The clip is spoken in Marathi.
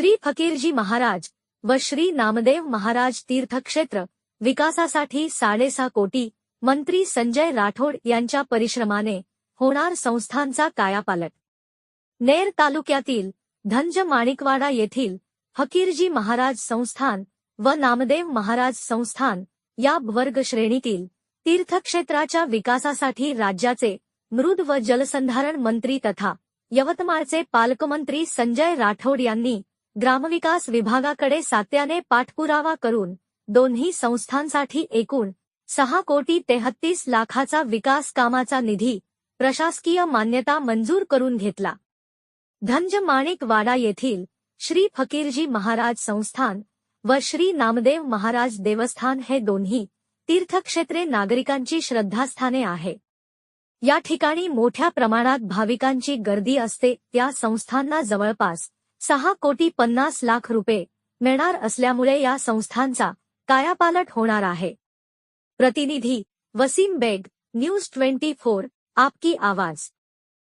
श्री फकीरजी महाराज व श्री नामदेव महाराज तीर्थक्षेत्र विकासासाठी साडेसहा कोटी मंत्री संजय राठोड यांच्या परिश्रमाने होणार संस्थांचा कायापालट. नेर तालुक्यातील धंज माणिकवाडा येथील फकीरजी महाराज संस्थान व नामदेव महाराज संस्थान या वर्ग श्रेणीतील तीर्थक्षेत्राच्या विकासासाठी राज्याचे मृद व जलसंधारण मंत्री तथा यवतमाळचे पालकमंत्री संजय राठोड यांनी ग्रामविकास विभागाकडे सात्याने पाठपुरावा करून दोन्ही संस्थांसाठी एकूण सहा कोटी तेहत्तीस लाखाचा विकास कामाचा निधी प्रशासकीय मान्यता मंजूर करून घेतला. धनज माणिक वाडा येथील श्री फकीरजी महाराज संस्थान व श्री नामदेव महाराज देवस्थान हे दोन्ही तीर्थक्षेत्रे नागरिकांची श्रद्धास्थाने आहे. या ठिकाणी मोठ्या प्रमाणात भाविकांची गर्दी असते. त्या संस्थांना जवळपास सहा कोटी पन्नास लाख रुपये मिळणार असल्यामुळे या संस्थांचा कायापालट होणार आहे. प्रतिनिधी Wasim Baig news twenty four आपकी आवाज.